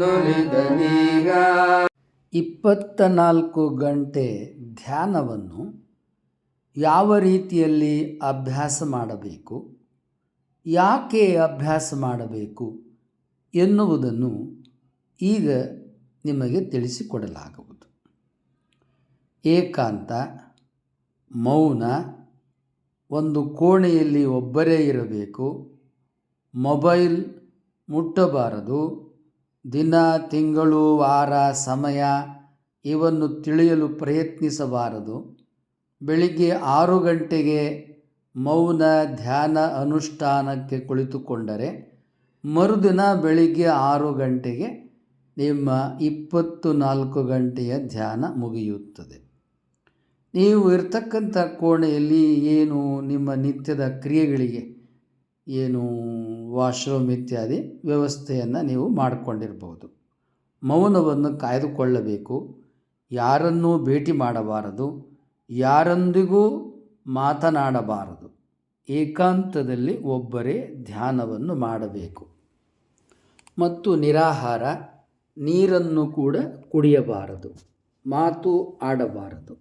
ಶಿವನೊಲಿದನೀಗ ಇಪ್ಪತ್ತ ನಾಲ್ಕು ಗಂಟೆ ಧ್ಯಾನವನ್ನು ಯಾವ ರೀತಿಯಲ್ಲಿ ಅಭ್ಯಾಸ ಮಾಡಬೇಕು, ಯಾಕೆ ಅಭ್ಯಾಸ ಮಾಡಬೇಕು ಎನ್ನುವುದನ್ನು ಈಗ ನಿಮಗೆ ತಿಳಿಸಿಕೊಡಲಾಗುವುದು. ಏಕಾಂತ, ಮೌನ, ಒಂದು ಕೋಣೆಯಲ್ಲಿ ಒಬ್ಬರೇ ಇರಬೇಕು, ಮೊಬೈಲ್ ಮುಟ್ಟಬಾರದು ದಿನ, ತಿಂಗಳು, ವಾರ, ಸಮಯ ಇವನ್ನು ತಿಳಿಯಲು ಪ್ರಯತ್ನಿಸಬಾರದು. ಬೆಳಿಗ್ಗೆ ಆರು ಗಂಟೆಗೆ ಮೌನ, ಧ್ಯಾನ ಅನುಷ್ಠಾನಕ್ಕೆ ಕುಳಿತುಕೊಂಡರೆ ಮರುದಿನ ಬೆಳಿಗ್ಗೆ ಆರು ಗಂಟೆಗೆ ನಿಮ್ಮ ಇಪ್ಪತ್ತು ನಾಲ್ಕು ಗಂಟೆಯ ಧ್ಯಾನ ಮುಗಿಯುತ್ತದೆ. ನೀವು ಇರ್ತಕ್ಕಂಥ ಕೋಣೆಯಲ್ಲಿ ಏನು ನಿಮ್ಮ ನಿತ್ಯದ ಕ್ರಿಯೆಗಳಿಗೆ ಏನು ವಾಶ್ರೂಮ್ ಇತ್ಯಾದಿ ವ್ಯವಸ್ಥೆಯನ್ನು ನೀವು ಮಾಡಿಕೊಂಡಿರ್ಬೋದು. ಮೌನವನ್ನು ಕಾಯ್ದುಕೊಳ್ಳಬೇಕು. ಯಾರನ್ನೂ ಭೇಟಿ ಮಾಡಬಾರದು. ಯಾರೊಂದಿಗೂ ಮಾತನಾಡಬಾರದು. ಏಕಾಂತದಲ್ಲಿ ಒಬ್ಬರೇ ಧ್ಯಾನವನ್ನು ಮಾಡಬೇಕು. ಮತ್ತು ನಿರಾಹಾರ, ನೀರನ್ನು ಕೂಡ ಕುಡಿಯಬಾರದು. ಮಾತು ಆಡಬಾರದು.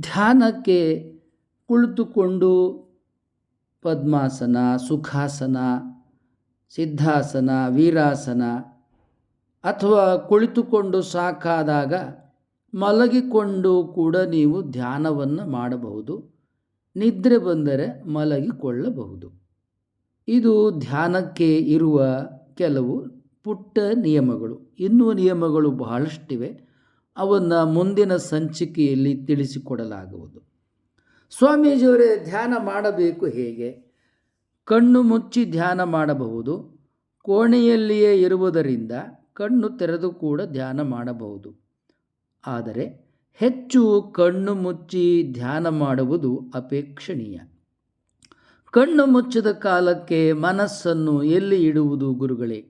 ಧ್ಯಾನಕ್ಕೆ ಕುಳಿತುಕೊಂಡು ಪದ್ಮಾಸನ, ಸುಖಾಸನ, ಸಿದ್ಧಾಸನ, ವೀರಾಸನ ಅಥವಾ ಕುಳಿತುಕೊಂಡು ಸಾಕಾದಾಗ ಮಲಗಿಕೊಂಡು ಕೂಡ ನೀವು ಧ್ಯಾನವನ್ನು ಮಾಡಬಹುದು. ನಿದ್ರೆ ಬಂದರೆ ಮಲಗಿಕೊಳ್ಳಬಹುದು. ಇದು ಧ್ಯಾನಕ್ಕೆ ಇರುವ ಕೆಲವು ಪುಟ್ಟ ನಿಯಮಗಳು. ಇನ್ನೂ ನಿಯಮಗಳು ಬಹಳಷ್ಟಿವೆ. ಅವನ್ನು ಮುಂದಿನ ಸಂಚಿಕೆಯಲ್ಲಿ ತಿಳಿಸಿಕೊಡಲಾಗುವುದು. ಸ್ವಾಮೀಜಿಯವರೇ ಧ್ಯಾನ ಮಾಡಬೇಕು ಹೇಗೆ? ಕಣ್ಣು ಮುಚ್ಚಿ ಧ್ಯಾನ ಮಾಡಬಹುದು, ಕೋಣೆಯಲ್ಲಿಯೇ ಇರುವುದರಿಂದ ಕಣ್ಣು ತೆರೆದು ಕೂಡ ಧ್ಯಾನ ಮಾಡಬಹುದು. ಆದರೆ ಹೆಚ್ಚು ಕಣ್ಣು ಮುಚ್ಚಿ ಧ್ಯಾನ ಮಾಡುವುದು ಅಪೇಕ್ಷಣೀಯ. ಕಣ್ಣು ಮುಚ್ಚಿದ ಕಾಲಕ್ಕೆ ಮನಸ್ಸನ್ನು ಎಲ್ಲಿ ಇಡುವುದು ಗುರುಗಳೇ?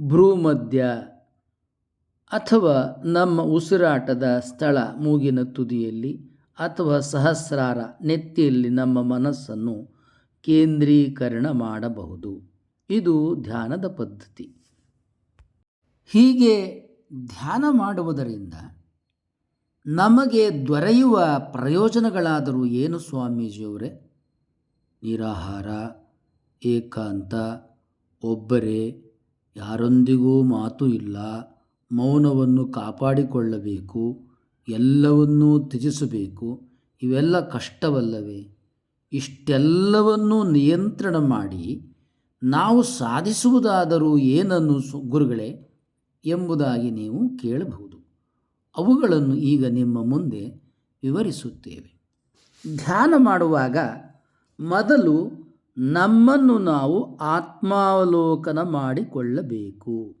ಭ್ರೂಮಧ್ಯ ಅಥವಾ ನಮ್ಮ ಉಸಿರಾಟದ ಸ್ಥಳ ಮೂಗಿನ ತುದಿಯಲ್ಲಿ ಅಥವಾ ಸಹಸ್ರಾರ ನೆತ್ತಿಯಲ್ಲಿ ನಮ್ಮ ಮನಸ್ಸನ್ನು ಕೇಂದ್ರೀಕರಣ ಮಾಡಬಹುದು. ಇದು ಧ್ಯಾನದ ಪದ್ಧತಿ. ಹೀಗೆ ಧ್ಯಾನ ಮಾಡುವುದರಿಂದ ನಮಗೆ ದೊರೆಯುವ ಪ್ರಯೋಜನಗಳಾದರೂ ಏನು ಸ್ವಾಮೀಜಿಯವರೇ? ನಿರಾಹಾರ, ಏಕಾಂತ, ಒಬ್ಬರೇ, ಯಾರೊಂದಿಗೂ ಮಾತು ಇಲ್ಲ, ಮೌನವನ್ನು ಕಾಪಾಡಿಕೊಳ್ಳಬೇಕು ಎಲ್ಲವನ್ನೂ ತ್ಯಜಿಸಬೇಕು. ಇವೆಲ್ಲ ಕಷ್ಟವಲ್ಲವೇ? ಇಷ್ಟೆಲ್ಲವನ್ನೂ ನಿಯಂತ್ರಣ ಮಾಡಿ ನಾವು ಸಾಧಿಸುವುದಾದರೂ ಏನನ್ನು ಗುರುಗಳೇ, ಎಂಬುದಾಗಿ ನೀವು ಕೇಳಬಹುದು. ಅವುಗಳನ್ನು ಈಗ ನಿಮ್ಮ ಮುಂದೆ ವಿವರಿಸುತ್ತೇವೆ. ಧ್ಯಾನ ಮಾಡುವಾಗ ಮೊದಲು ನಮ್ಮನ್ನು ನಾವು ಆತ್ಮಾವಲೋಕನ ಮಾಡಿಕೊಳ್ಳಬೇಕು.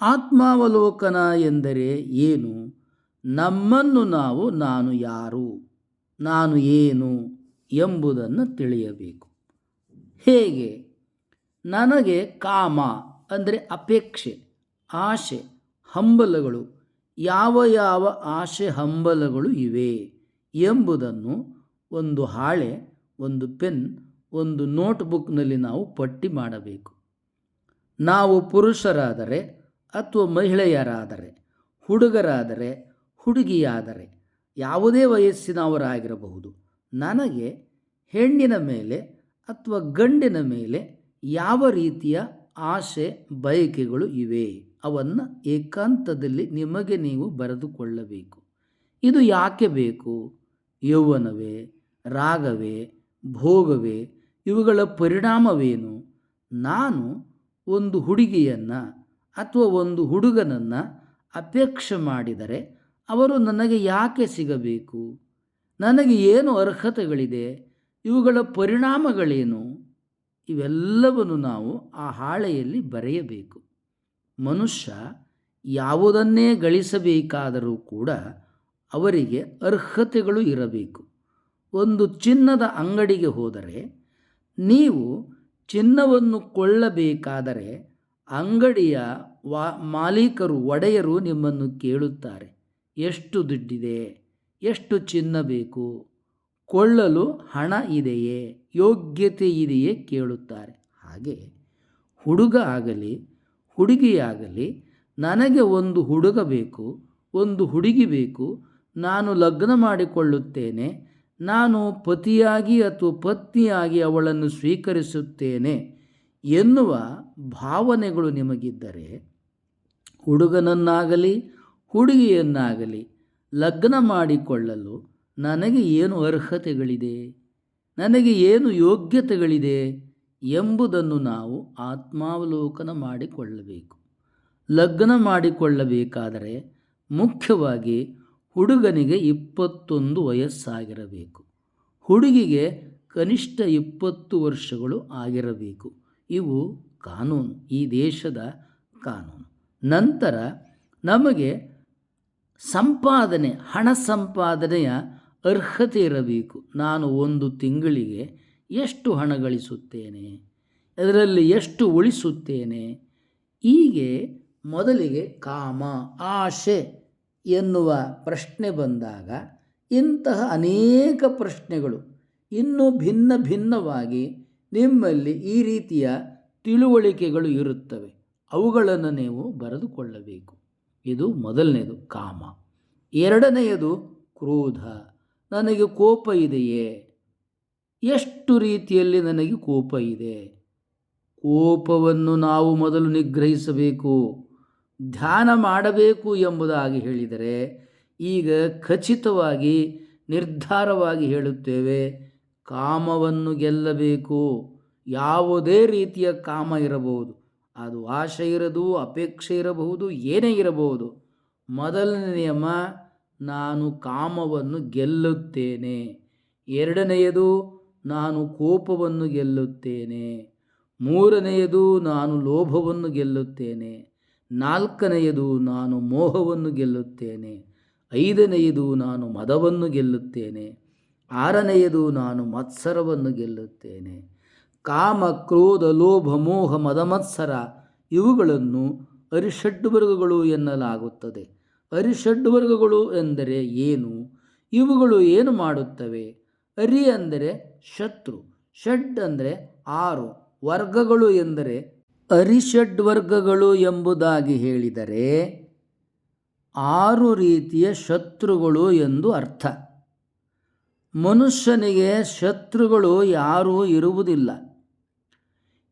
ಆತ್ಮಾವಲೋಕನ ಎಂದರೆ ಏನು? ನಮ್ಮನ್ನು ನಾವು ನಾನು ಯಾರು, ನಾನು ಏನು ಎಂಬುದನ್ನು ತಿಳಿಯಬೇಕು. ಹೇಗೆ? ನನಗೆ ಕಾಮ ಅಂದರೆ ಅಪೇಕ್ಷೆ, ಆಶೆ, ಹಂಬಲಗಳು, ಯಾವ ಯಾವ ಆಶೆ ಹಂಬಲಗಳು ಇವೆ ಎಂಬುದನ್ನು ಒಂದು ಹಾಳೆ, ಒಂದು ಪೆನ್, ಒಂದು ನೋಟ್ಬುಕ್ನಲ್ಲಿ ನಾವು ಪಟ್ಟಿ ಮಾಡಬೇಕು. ನಾವು ಪುರುಷರಾದರೆ ಅಥವಾ ಮಹಿಳೆಯರಾದರೆ, ಹುಡುಗರಾದರೆ ಹುಡುಗಿಯಾದರೆ ಯಾವುದೇ ವಯಸ್ಸಿನವರಾಗಿರಬಹುದು. ನನಗೆ ಹೆಣ್ಣಿನ ಮೇಲೆ ಅಥವಾ ಗಂಡಿನ ಮೇಲೆ ಯಾವ ರೀತಿಯ ಆಸೆ, ಬಯಕೆಗಳು ಇವೆ? ಅವನ್ನು ಏಕಾಂತದಲ್ಲಿ ನಿಮಗೆ ನೀವು ಬರೆದುಕೊಳ್ಳಬೇಕು. ಇದು ಯಾಕೆ ಬೇಕು? ಯೌವನವೇ, ರಾಗವೇ, ಭೋಗವೇ, ಇವುಗಳ ಪರಿಣಾಮವೇನು? ನಾನು ಒಂದು ಹುಡುಗಿಯನ್ನು ಅಥವಾ ಒಂದು ಹುಡುಗನನ್ನು ಅಪೇಕ್ಷೆ ಮಾಡಿದರೆ ಅವರು ನನಗೆ ಯಾಕೆ ಸಿಗಬೇಕು? ನನಗೆ ಏನು ಅರ್ಹತೆಗಳಿದೆ? ಇವುಗಳ ಪರಿಣಾಮಗಳೇನು? ಇವೆಲ್ಲವನ್ನು ನಾವು ಆ ಹಾಳೆಯಲ್ಲಿ ಬರೆಯಬೇಕು. ಮನುಷ್ಯ ಯಾವುದನ್ನೇ ಗಳಿಸಬೇಕಾದರೂ ಕೂಡ ಅವರಿಗೆ ಅರ್ಹತೆಗಳು ಇರಬೇಕು. ಒಂದು ಚಿನ್ನದ ಅಂಗಡಿಗೆ ಹೋದರೆ, ನೀವು ಚಿನ್ನವನ್ನು ಕೊಳ್ಳಬೇಕಾದರೆ ಅಂಗಡಿಯ ವಾ ಮಾಲೀಕರು, ಒಡೆಯರು ನಿಮ್ಮನ್ನು ಕೇಳುತ್ತಾರೆ. ಎಷ್ಟು ದುಡ್ಡಿದೆ, ಎಷ್ಟು ಚಿನ್ನ ಬೇಕು, ಕೊಳ್ಳಲು ಹಣ ಇದೆಯೇ, ಯೋಗ್ಯತೆ ಇದೆಯೇ ಕೇಳುತ್ತಾರೆ. ಹಾಗೆ ಹುಡುಗ ಆಗಲಿ, ಹುಡುಗಿಯಾಗಲಿ ನನಗೆ ಒಂದು ಹುಡುಗ ಬೇಕು, ಒಂದು ಹುಡುಗಿ ಬೇಕು, ನಾನು ಲಗ್ನ ಮಾಡಿಕೊಳ್ಳುತ್ತೇನೆ, ನಾನು ಪತಿಯಾಗಿ ಅಥವಾ ಪತ್ನಿಯಾಗಿ ಅವಳನ್ನು ಸ್ವೀಕರಿಸುತ್ತೇನೆ ಎನ್ನುವ ಭಾವನೆಗಳು ನಿಮಗಿದ್ದರೆ ಹುಡುಗನನ್ನಾಗಲಿ ಹುಡುಗಿಯನ್ನಾಗಲಿ ಲಗ್ನ ಮಾಡಿಕೊಳ್ಳಲು ನನಗೆ ಏನು ಅರ್ಹತೆಗಳಿದೆ? ನನಗೆ ಏನು ಯೋಗ್ಯತೆಗಳಿದೆ? ಎಂಬುದನ್ನು ನಾವು ಆತ್ಮಾವಲೋಕನ ಮಾಡಿಕೊಳ್ಳಬೇಕು. ಲಗ್ನ ಮಾಡಿಕೊಳ್ಳಬೇಕಾದರೆ ಮುಖ್ಯವಾಗಿ ಹುಡುಗನಿಗೆ ಇಪ್ಪತ್ತೊಂದು ವಯಸ್ಸಾಗಿರಬೇಕು. ಹುಡುಗಿಗೆ ಕನಿಷ್ಠ ಇಪ್ಪತ್ತು ವರ್ಷಗಳು ಆಗಿರಬೇಕು. ಇವು ಕಾನೂನು, ಈ ದೇಶದ ಕಾನೂನು. ನಂತರ ನಮಗೆ ಸಂಪಾದನೆ, ಹಣ ಸಂಪಾದನೆಯ ಅರ್ಹತೆ ಇರಬೇಕು. ನಾನು ಒಂದು ತಿಂಗಳಿಗೆ ಎಷ್ಟು ಹಣ ಗಳಿಸುತ್ತೇನೆ? ಅದರಲ್ಲಿ ಎಷ್ಟು ಉಳಿಸುತ್ತೇನೆ? ಹೀಗೆ ಮೊದಲಿಗೆ ಕಾಮ, ಆಶೆ ಎನ್ನುವ ಪ್ರಶ್ನೆ ಬಂದಾಗ ಇಂತಹ ಅನೇಕ ಪ್ರಶ್ನೆಗಳು ಇನ್ನೂ ಭಿನ್ನ ಭಿನ್ನವಾಗಿ ನಿಮ್ಮಲ್ಲಿ ಈ ರೀತಿಯ ತಿಳುವಳಿಕೆಗಳು ಇರುತ್ತವೆ. ಅವುಗಳನ್ನು ನೀವು ಬರೆದುಕೊಳ್ಳಬೇಕು. ಇದು ಮೊದಲನೇದು ಕಾಮ. ಎರಡನೆಯದು ಕ್ರೋಧ. ನನಗೆ ಕೋಪ ಇದೆಯೇ? ಎಷ್ಟು ರೀತಿಯಲ್ಲಿ ನನಗೆ ಕೋಪ ಇದೆ? ಕೋಪವನ್ನು ನಾವು ಮೊದಲು ನಿಗ್ರಹಿಸಬೇಕು. ಧ್ಯಾನ ಮಾಡಬೇಕು ಎಂಬುದಾಗಿ ಹೇಳಿದರೆ ಈಗ ಖಚಿತವಾಗಿ, ನಿರ್ಧಾರವಾಗಿ ಹೇಳುತ್ತೇವೆ, ಕಾಮವನ್ನು ಗೆಲ್ಲಬೇಕು. ಯಾವುದೇ ರೀತಿಯ ಕಾಮ ಇರಬಹುದು. ಅದು ಆಶೆ ಇರದು, ಅಪೇಕ್ಷೆ ಇರಬಹುದು, ಏನೇ ಇರಬಹುದು. ಮೊದಲನೇ ನಿಯಮ ನಾನು ಕಾಮವನ್ನು ಗೆಲ್ಲುತ್ತೇನೆ. ಎರಡನೆಯದು, ನಾನು ಕೋಪವನ್ನು ಗೆಲ್ಲುತ್ತೇನೆ. ಮೂರನೆಯದು, ನಾನು ಲೋಭವನ್ನು ಗೆಲ್ಲುತ್ತೇನೆ. ನಾಲ್ಕನೆಯದು, ನಾನು ಮೋಹವನ್ನು ಗೆಲ್ಲುತ್ತೇನೆ. ಐದನೆಯದು, ನಾನು ಮದವನ್ನು ಗೆಲ್ಲುತ್ತೇನೆ. ಆರನೆಯದು, ನಾನು ಮತ್ಸರವನ್ನು ಗೆಲ್ಲುತ್ತೇನೆ. ಕಾಮ, ಕ್ರೋಧ, ಲೋಭ, ಮೋಹ ಮದಮತ್ಸರ ಇವುಗಳನ್ನು ಅರಿಷಡ್ವರ್ಗಗಳು ಎನ್ನಲಾಗುತ್ತದೆ. ಅರಿಷಡ್ವರ್ಗಗಳು ಎಂದರೆ ಏನು? ಇವುಗಳು ಏನು ಮಾಡುತ್ತವೆ? ಅರಿ ಅಂದರೆ ಶತ್ರು, ಷಡ್ ಅಂದರೆ ಆರು. ವರ್ಗಗಳು ಎಂದರೆ ಅರಿಷಡ್ವರ್ಗಗಳು ಎಂಬುದಾಗಿ ಹೇಳಿದರೆ ಆರು ರೀತಿಯ ಶತ್ರುಗಳು ಎಂದು ಅರ್ಥ. ಮನುಷ್ಯನಿಗೆ ಶತ್ರುಗಳು ಯಾರೂ ಇರುವುದಿಲ್ಲ.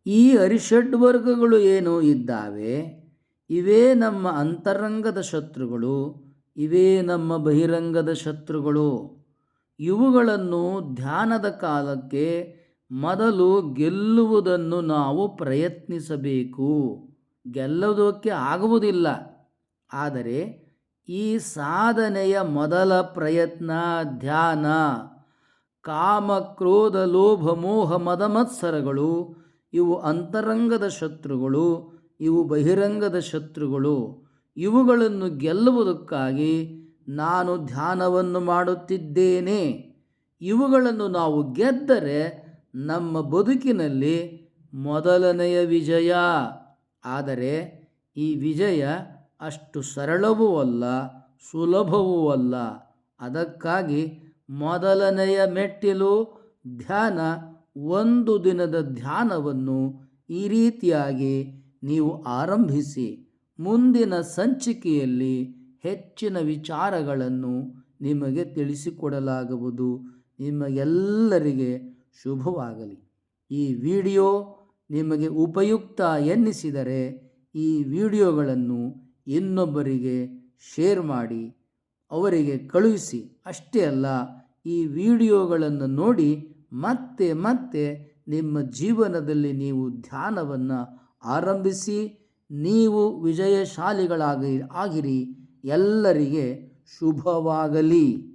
ಈ ಅರಿಷಡ್ವರ್ಗಗಳು ಏನು ಇದ್ದಾವೆ, ಇವೇ ನಮ್ಮ ಅಂತರಂಗದ ಶತ್ರುಗಳು, ಇವೇ ನಮ್ಮ ಬಹಿರಂಗದ ಶತ್ರುಗಳು. ಇವುಗಳನ್ನು ಧ್ಯಾನದ ಕಾಲಕ್ಕೆ ಮೊದಲು ಗೆಲ್ಲುವುದನ್ನು ನಾವು ಪ್ರಯತ್ನಿಸಬೇಕು. ಗೆಲ್ಲುವುದಕ್ಕೆ ಆಗುವುದಿಲ್ಲ. ಆದರೆ ಈ ಸಾಧನೆಯ ಮೊದಲ ಪ್ರಯತ್ನ, ಧ್ಯಾನ. ಕಾಮ, ಕ್ರೋಧ, ಲೋಭ, ಮೋಹ ಮದಮತ್ಸರಗಳು ಇವು ಅಂತರಂಗದ ಶತ್ರುಗಳು, ಇವು ಬಹಿರಂಗದ ಶತ್ರುಗಳು. ಇವುಗಳನ್ನು ಗೆಲ್ಲುವುದಕ್ಕಾಗಿ ನಾನು ಧ್ಯಾನವನ್ನು ಮಾಡುತ್ತಿದ್ದೇನೆ. ಇವುಗಳನ್ನು ನಾವು ಗೆದ್ದರೆ ನಮ್ಮ ಬದುಕಿನಲ್ಲಿ ಮೊದಲನೆಯ ವಿಜಯ. ಆದರೆ ಈ ವಿಜಯ ಅಷ್ಟು ಸರಳವೂ ಅಲ್ಲ, ಸುಲಭವೂ ಅಲ್ಲ. ಅದಕ್ಕಾಗಿ ಮೊದಲನೆಯ ಮೆಟ್ಟಿಲು, ಧ್ಯಾನ ಒಂದು ದಿನದ ಧ್ಯಾನವನ್ನು ಈ ರೀತಿಯಾಗಿ ನೀವು ಆರಂಭಿಸಿ. ಮುಂದಿನ ಸಂಚಿಕೆಯಲ್ಲಿ ಹೆಚ್ಚಿನ ವಿಚಾರಗಳನ್ನು ನಿಮಗೆ ತಿಳಿಸಿಕೊಡಲಾಗುವುದು. ನಿಮಗೆಲ್ಲರಿಗೆ ಶುಭವಾಗಲಿ. ಈ ವಿಡಿಯೋ ನಿಮಗೆ ಉಪಯುಕ್ತ ಎನ್ನಿಸಿದರೆ ಈ ವಿಡಿಯೋಗಳನ್ನು ಇನ್ನೊಬ್ಬರಿಗೆ ಶೇರ್ ಮಾಡಿ, ಅವರಿಗೆ ಕಳುಹಿಸಿ. ಅಷ್ಟೇ ಅಲ್ಲ, ಈ ವಿಡಿಯೋಗಳನ್ನು ನೋಡಿ ಮತ್ತೆ ಮತ್ತೆ ನಿಮ್ಮ ಜೀವನದಲ್ಲಿ ನೀವು ಧ್ಯಾನವನ್ನು ಆರಂಭಿಸಿ ನೀವು ವಿಜಯಶಾಲಿಗಳಾಗಿ ಆಗಿರಿ. ಎಲ್ಲರಿಗೆ ಶುಭವಾಗಲಿ.